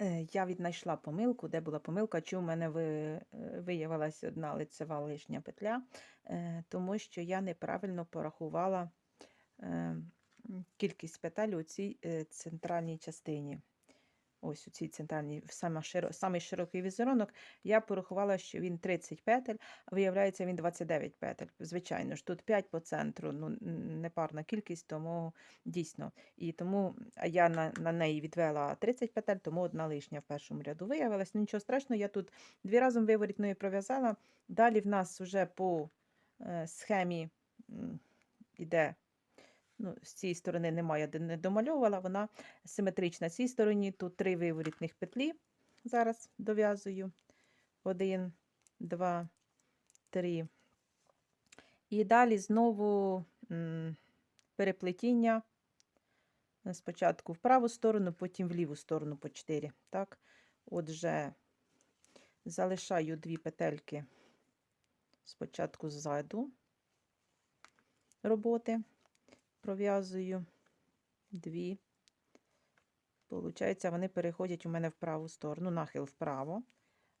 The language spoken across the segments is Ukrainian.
Е, Я віднайшла помилку, де була помилка, чи у мене е, виявилася одна лицева лишня петля, е, тому що я неправильно порахувала е, кількість петель у цій центральній частині. Ось у цій центральній, самий широкий візерунок, я порахувала, що він 30 петель, а виявляється, він 29 петель. Звичайно ж, тут 5 по центру, ну, непарна кількість, тому дійсно. І тому я на, на неї відвела 30 петель, тому одна лишня в першому ряду виявилась. Ну, нічого страшного, я тут дві разом виворітною пров'язала. Далі в нас вже по е, схемі м, іде. Ну, з цієї сторони немає, де не домальовувала, вона симетрична. Цій стороні тут три виворітних петлі. Зараз дов'язую. Один, два, три. І далі знову переплетіння. Спочатку в праву сторону, потім в ліву сторону по 4. Так, отже, залишаю дві петельки спочатку ззаду роботи, пров'язую дві. Получається, вони переходять у мене в праву сторону, нахил вправо,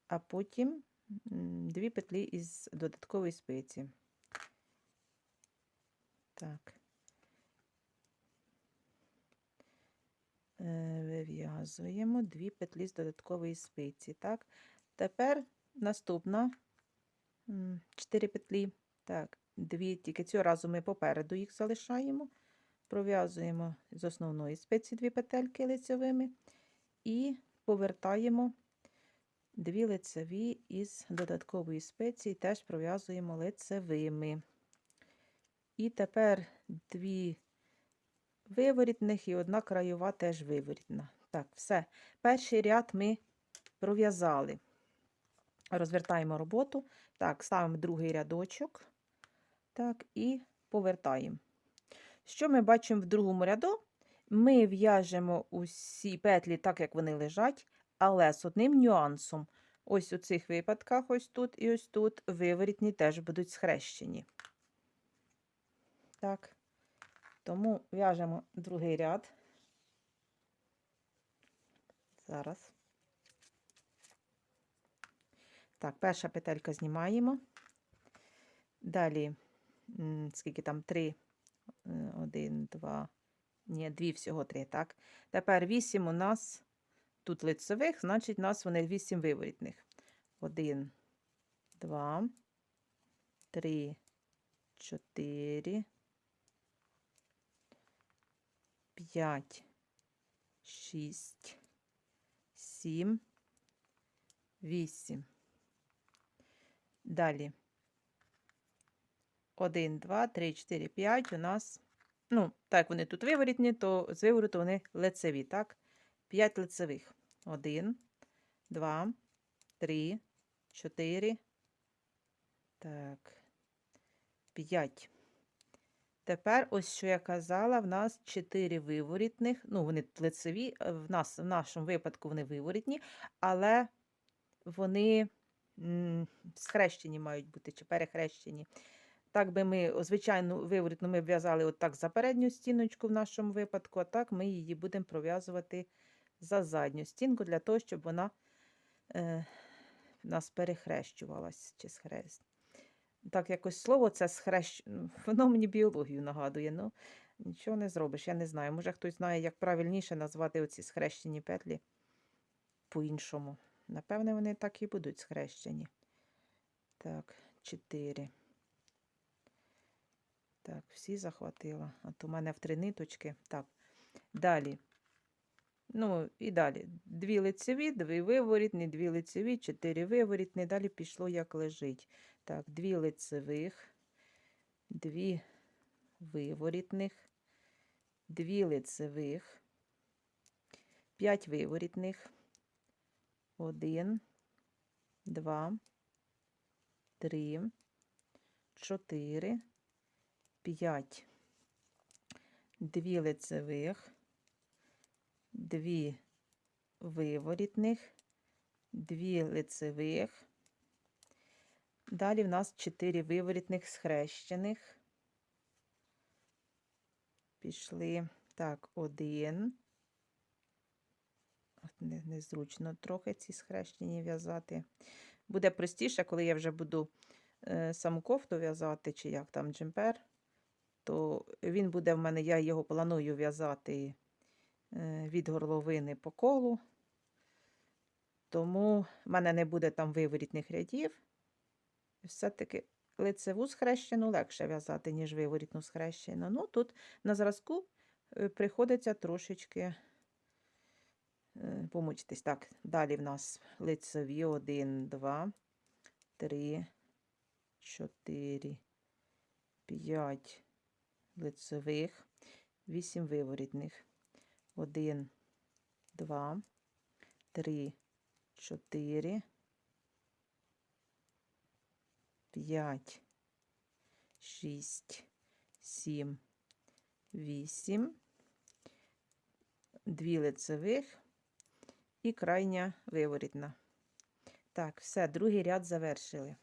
а потім дві петлі із додаткової спиці. Так. Е, Вив'язуємо дві петлі з додаткової спиці. Так. Тепер наступна чотири петлі. Так, дві, тільки цього разу ми попереду їх залишаємо. Пров'язуємо з основної спиці дві петельки лицевими і повертаємо дві лицеві із додаткової спиці, і теж пров'язуємо лицевими. І тепер дві виворітних і одна краєва теж виворітна. Так, все. Перший ряд ми пров'язали. Розвертаємо роботу. Так, ставимо другий рядочок. Так, і повертаємо. Що ми бачимо в другому ряду? Ми в'яжемо усі петлі так, як вони лежать, але з одним нюансом. Ось у цих випадках, ось тут і ось тут, виворітні теж будуть схрещені. Так, тому в'яжемо другий ряд. Зараз. Так, перша петелька знімаємо. Далі, скільки там, три, Е, один, два, ні, дві всього три, так. Тепер вісім у нас тут лицевих, значить, у нас вони вісім виворітних. Один, два, три, чотири, п'ять, шість, сім, вісім. Далі. 1, 2, 3, 4, 5 у нас, ну, так, вони тут виворітні, то з вивороту вони лицеві, так? 5 лицевих. 1, 2, 3, 4, так, 5. Тепер, ось що я казала, в нас 4 виворітних, ну, вони лицеві, е, в, нас, в нашому випадку вони виворітні, але вони м, схрещені мають бути, чи перехрещені. Так би ми, звичайно, виворітну ми в'язали отак за передню стіночку в нашому випадку, а так ми її будемо пров'язувати за задню стінку, для того, щоб вона е, нас перехрещувалась чи схрест. Так, якось слово це схрещ... ну, воно мені біологію нагадує. Ну, нічого не зробиш, я не знаю. Може, хтось знає, як правильніше назвати оці схрещені петлі по-іншому. Напевне, вони так і будуть схрещені. Так, чотири. Так, всі захватила. А то в мене в три ниточки. Так, далі. Ну, і далі. Дві лицеві, дві виворітні, дві лицеві, чотири виворітні. Далі пішло, як лежить. Так, дві лицевих, дві виворітних, дві лицевих, п'ять виворітних. Один, два, три, чотири. 5, 2 лицевих, 2 виворітних, 2 лицевих. Далі в нас 4 виворітних схрещених. Пішли. Так, 1, не, незручно трохи ці схрещені в'язати. Буде простіше, коли я вже буду е, саму кофту в'язати, чи як там джемпер, то він буде в мене, я його планую в'язати е, від горловини по колу. Тому в мене не буде там виворітних рядів. Все-таки лицеву схрещену легше в'язати, ніж виворітну схрещену. Ну, тут на зразку е, приходиться трошечки е, помучитись. Так, далі в нас лицеві 1, 2, 3, 4, 5 лицевих, 8 виворітних. 1, 2, 3, 4, 5, 6, 7, 8, дві лицевих і крайня виворітна. Так, все, другий ряд завершили.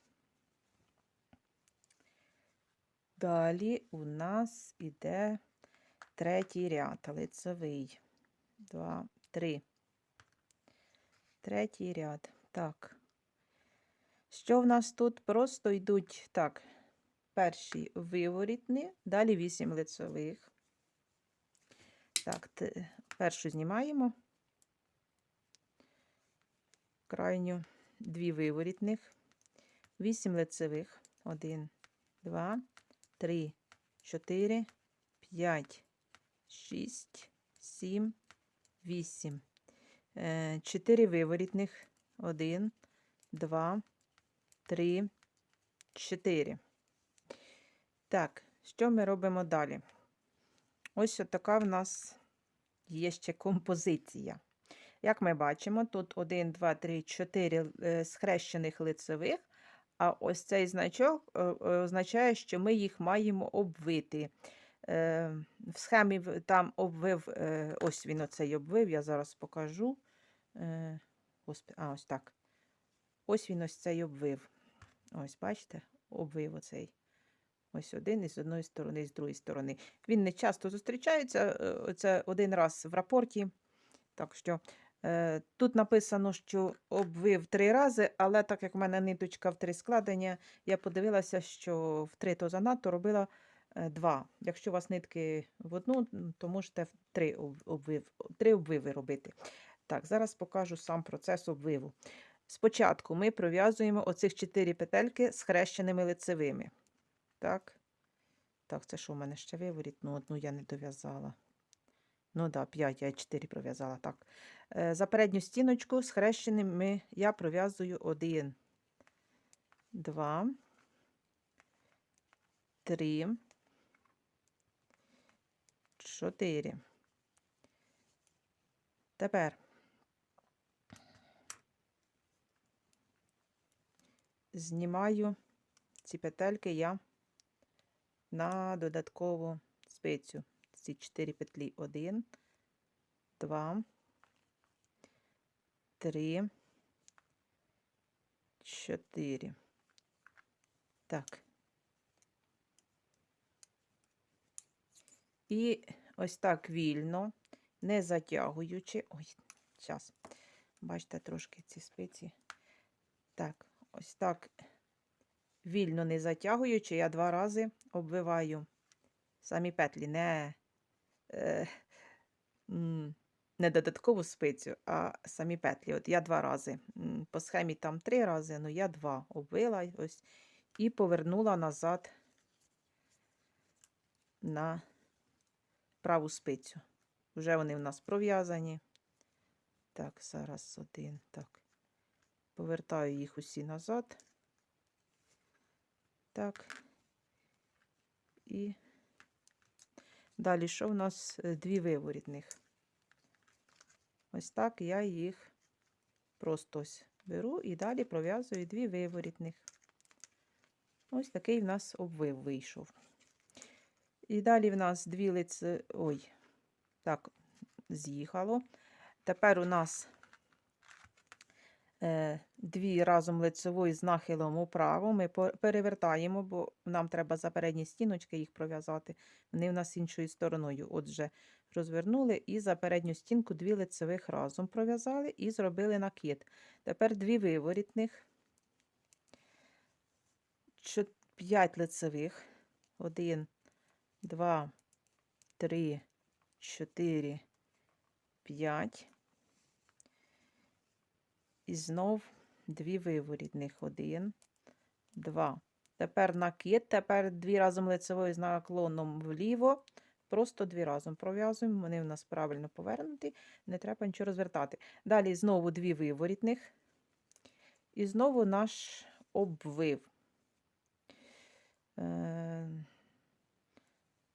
Далі у нас іде третій ряд, лицевий. Два, три. Третій ряд. Так. Що в нас тут? Просто йдуть так. Перші виворітні, далі вісім лицевих. Так, першу знімаємо. Крайню дві виворітних, вісім лицевих. Один, два, три, чотири, п'ять, шість, сім, вісім. Е, Чотири виворітних. Один, два, три, чотири. Так, що ми робимо далі? Ось така в нас є ще композиція. Як ми бачимо, тут 1, 2, 3, 4 е, схрещених лицевих, а ось цей значок е, е, означає, що ми їх маємо обвити. Е, В схемі там обвив, ось він оцей обвив, я зараз покажу. А, ось так. Ось він ось цей обвив. Ось, бачите, обвив оцей. Ось один із одної сторони, і з другої сторони. Він не часто зустрічається, це один раз в рапорті. Так що тут написано, що обвив три рази, але так як в мене ниточка в три складення, я подивилася, що в три то занадто робила е, два. Якщо у вас нитки в одну, то можете в три, обвив, три обвиви робити. Так, зараз покажу сам процес обвиву. Спочатку ми пров'язуємо оцих чотири петельки з хрещеними лицевими. Так. Так, це що у мене ще виворіт? Ну, одну я не дов'язала. Ну да, 5, я 4 пров'язала. Так. Е, За передню стіночку з хрещеними я пров'язую 1, 2, 3, 4. Тепер знімаю ці петельки я на додаткову спицю. Ці 4 петлі. 1, 2, 3, 4. Так. І ось так вільно, не затягуючи. Ой, зараз. Бачите, трошки ці спиці. Так, ось так вільно не затягуючи, я два рази обвиваю самі петлі, не, е, не додаткову спицю, а самі петлі. От я два рази. По схемі там три рази, ну я два обвила ось і повернула назад на праву спицю. Вже вони в нас пров'язані. Так, зараз один. Так. Повертаю їх усі назад. Так. І далі що в нас Е, дві виворітних. Ось так я їх просто беру і далі пров'язую дві виворітних. Ось такий в нас обвив вийшов. І далі в нас дві лице. Ой, так, з'їхало. Тепер у нас дві разом лицевої з нахилом управо. Ми перевертаємо, бо нам треба за передні стіночки їх пров'язати. Вони в нас іншою стороною. Отже, розвернули і за передню стінку дві лицевих разом пров'язали і зробили накид. Тепер дві виворітних, 5 лицевих, 1, 2, 3, 4, 5. І знов дві виворітних, 1, 2. Тепер накид, тепер дві разом лицевою з наклоном вліво. Просто дві разом пров'язуємо, вони в нас правильно повернуті, не треба нічого розвертати. Далі знову дві виворітних. І знову наш обвив. Е,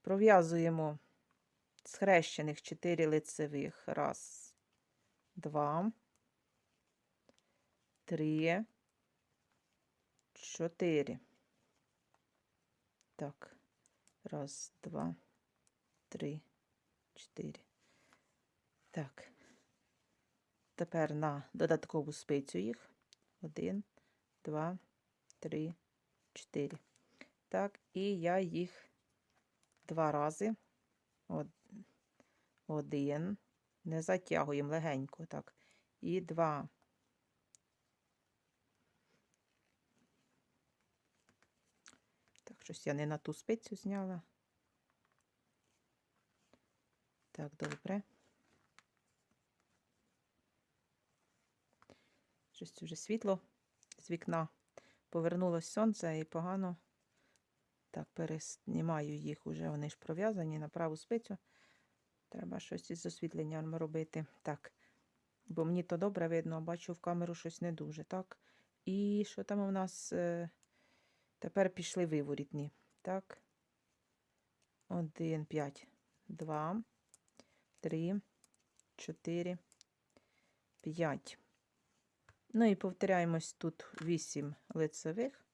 Пров'язуємо схрещених 4 лицевих. Раз, два, три, чотири. Так, раз, два, три, чотири. Так. Тепер на додаткову спицю їх. Один, два, три, чотири. Так, і я їх два рази. Один. Не затягуємо легенько, так. І два. Щось я не на ту спицю зняла. Так, добре. Щось вже світло з вікна. Повернулось сонце і погано. Так, переснімаю їх уже, вони ж пров'язані на праву спицю. Треба щось із освітленням робити. Так, бо мені то добре видно, а бачу в камеру щось не дуже. Так. І що там у нас? е, Тепер пішли виворітні. Так. Один, п'ять, два, три, чотири, п'ять. Ну і повторяємось тут вісім лицевих.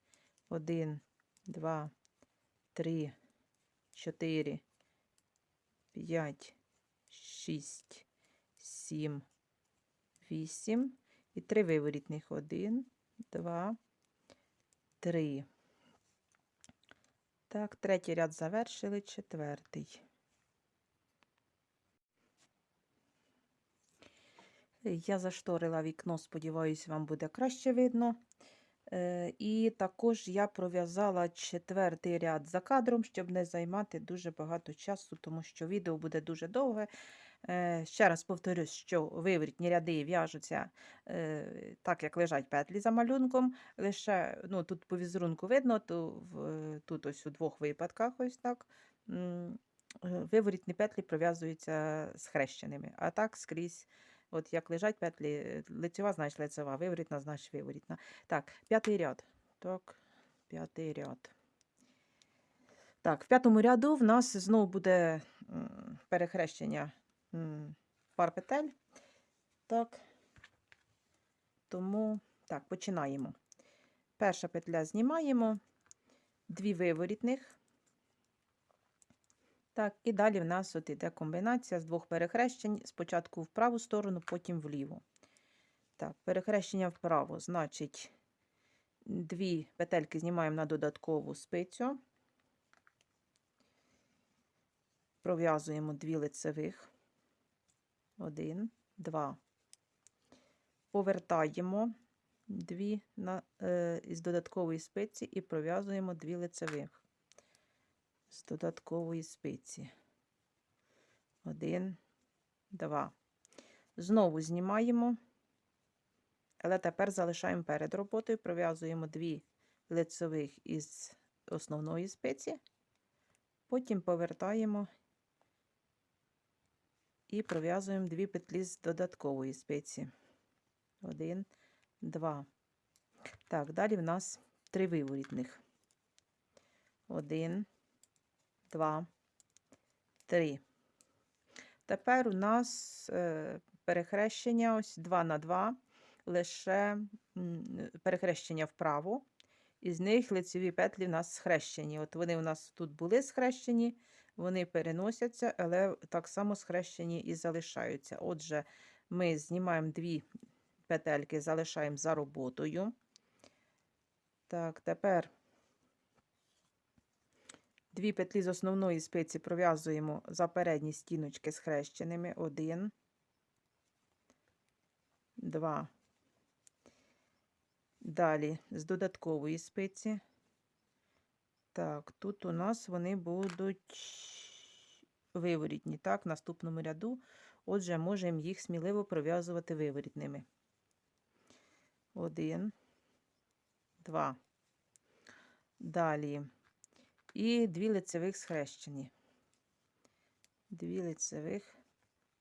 Один, два, три, чотири, п'ять, шість, сім, вісім. І три виворітних. Один, два, три. Так, третій ряд завершили, четвертий. Я зашторила вікно, сподіваюся, вам буде краще видно. Е, І також я пров'язала четвертий ряд за кадром, щоб не займати дуже багато часу, тому що відео буде дуже довге. Е, Ще раз повторюсь, що виворітні ряди в'яжуться е, так, як лежать петлі за малюнком. Лише ну, тут по візерунку видно, то в, е, тут ось у двох випадках ось так. Виворітні петлі пров'язуються схрещеними, а так скрізь. От як лежать петлі, лицева, значить лицева, виворітна, значить виворітна. Так, п'ятий ряд. Так, п'ятий ряд. Так, в п'ятому ряду в нас знову буде перехрещення пар петель. Так. Тому, так, починаємо. Перша петля знімаємо, дві виворітних. Так, і далі в нас от іде комбінація з двох перехрещень. Спочатку в праву сторону, потім вліву. Так, перехрещення вправо, значить, дві петельки знімаємо на додаткову спицю. Пров'язуємо дві лицевих. Один, два. Повертаємо дві на, е, із додаткової спиці і пров'язуємо дві лицевих з додаткової спиці. Один, два. Знову знімаємо, але тепер залишаємо перед роботою, пров'язуємо дві лицевих із основної спиці, потім повертаємо і пров'язуємо дві петлі з додаткової спиці. Один, два. Так, далі в нас три виворітних. Один, два, три. Тепер у нас е, перехрещення ось 2 на 2, лише перехрещення вправо. Із них лицеві петлі в нас схрещені. От вони у нас тут були схрещені, вони переносяться, але так само схрещені і залишаються. Отже, ми знімаємо дві петельки, залишаємо за роботою. Так, тепер Дві петлі з основної спиці пров'язуємо за передні стіночки схрещеними. Один, два. Далі з додаткової спиці. Так, тут у нас вони будуть виворітні, так, в наступному ряду. Отже, можемо їх сміливо пров'язувати виворітними. Один, два. Далі. І дві лицевих схрещені. Дві лицевих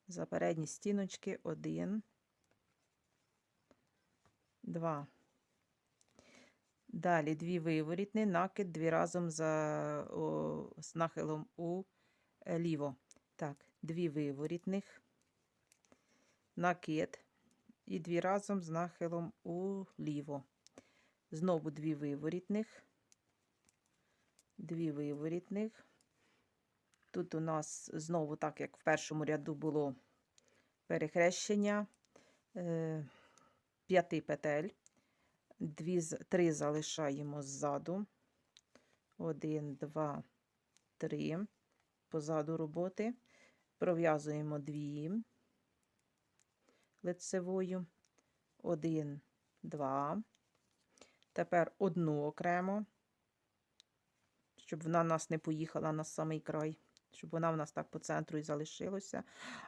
за передні стіночки. Один, два. Далі дві виворітні, накид, дві разом за, о, з нахилом у е, ліво. Так, дві виворітних, накид і дві разом з нахилом у ліво. Знову дві виворітних, дві виворітних. Тут у нас знову, так як в першому ряду було перехрещення е, п'яти петель. Дві, три залишаємо ззаду. Один, два, три. Позаду роботи. Пров'язуємо дві лицевою. Один, два. Тепер одну окремо, щоб вона в нас не поїхала на самий край, щоб вона в нас так по центру і залишилася.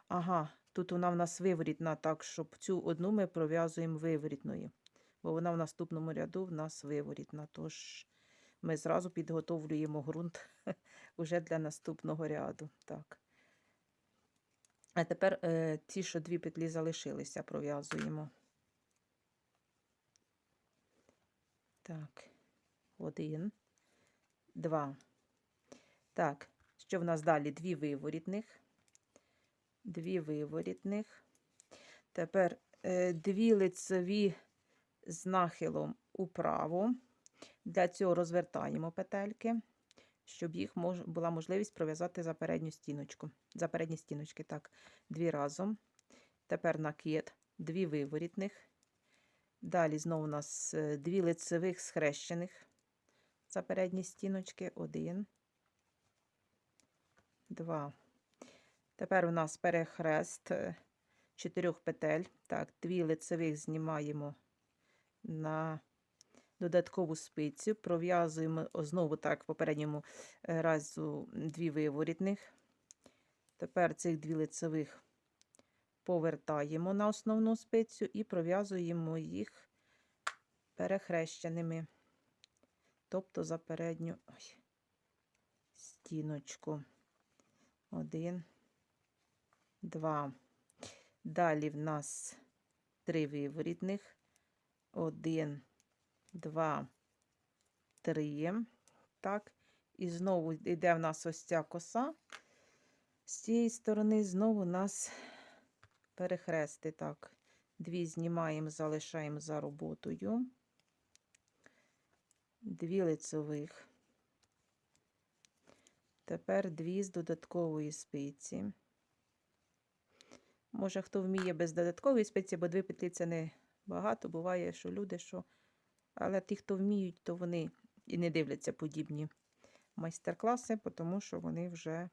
Ага, тут вона в нас виворітна, так, щоб цю одну ми пров'язуємо виворітною бо вона в наступному ряду в нас виворітна. Тож ми зразу підготовлюємо ґрунт уже для наступного ряду. Так. А тепер е, ті, що дві петлі залишилися, пров'язуємо. Так, один, два. Так, що в нас далі? Дві виворітних. Дві виворітних. Тепер е, дві лицеві з нахилом управо. Для цього розвертаємо петельки, щоб їх мож, була можливість пров'язати за передню стіночку. За передні стіночки, так, дві разом. Тепер накид, дві виворітних. Далі знову у нас е, дві лицевих схрещених за передні стіночки. Один, два. Тепер у нас перехрест е, чотирьох петель. Так, дві лицевих знімаємо на додаткову спицю, пров'язуємо знову так в попередньому е, разу дві виворітних. Тепер цих дві лицевих повертаємо на основну спицю і пров'язуємо їх перехрещеними, тобто за передню ой, стіночку. Один, два. Далі в нас три виворітних. Один, два, три. Так. І знову йде в нас ось ця коса. З цієї сторони знову у нас перехрести. Так, дві знімаємо, залишаємо за роботою. Дві лицевих. Тепер дві з додаткової спиці. Може, хто вміє без додаткової спиці, бо дві петлі це не багато. Буває, що люди, що. Але ті, хто вміють, то вони і не дивляться подібні майстер-класи, тому що вони вже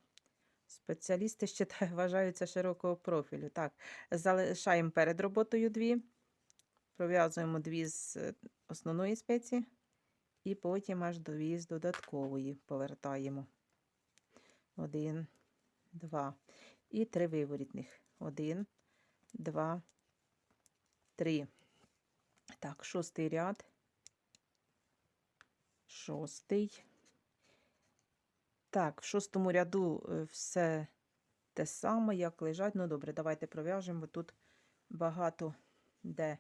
спеціалісти ще вважаються широкого профілю. Так, залишаємо перед роботою дві, пров'язуємо дві з е, основної спиці, і потім аж дві з додаткової повертаємо. Один, два. І три виворітних. Один, два, три. Так, шостий ряд. Шостий. Так, в шостому ряду е, все те саме, як лежать. Ну, добре, давайте пров'яжемо, тут багато де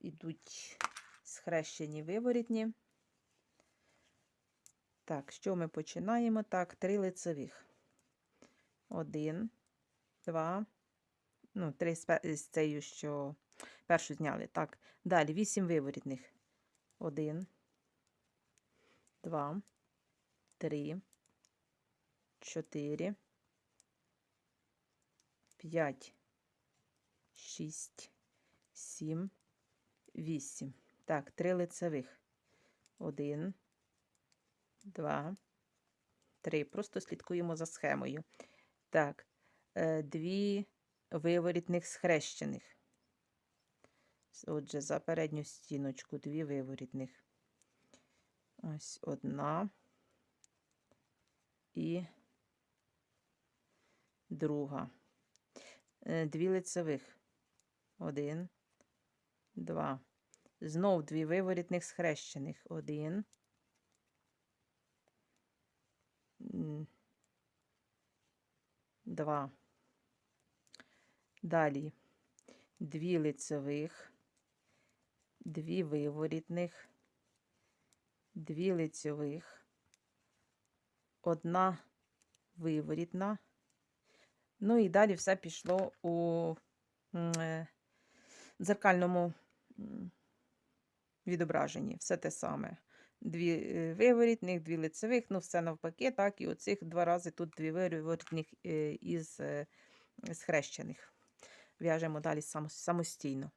йдуть схрещені виворітні. Так, що ми починаємо? Так, три лицевих. Один, два, ну, три з цією, що першу зняли. Так, далі вісім виворітних. Один, два, три, чотири, п'ять, шість, сім, вісім. Так, три лицевих. Один, два, 3. Просто слідкуємо за схемою. Так, е, дві виворітних схрещених. Отже, за передню стіночку дві виворітних. Ось одна і друга. Е, Дві лицевих. Один, два. Знов дві виворітних схрещених. Один. Два. Далі. Дві лицевих. Дві виворітних. Дві лицевих. Одна виворітна. Ну і далі все пішло у е, дзеркальному відображенні. Все те саме. Дві е, виворітних, дві лицевих, ну все навпаки, так, і оцих два рази тут дві виворітних е, із схрещених. В'яжемо далі самостійно.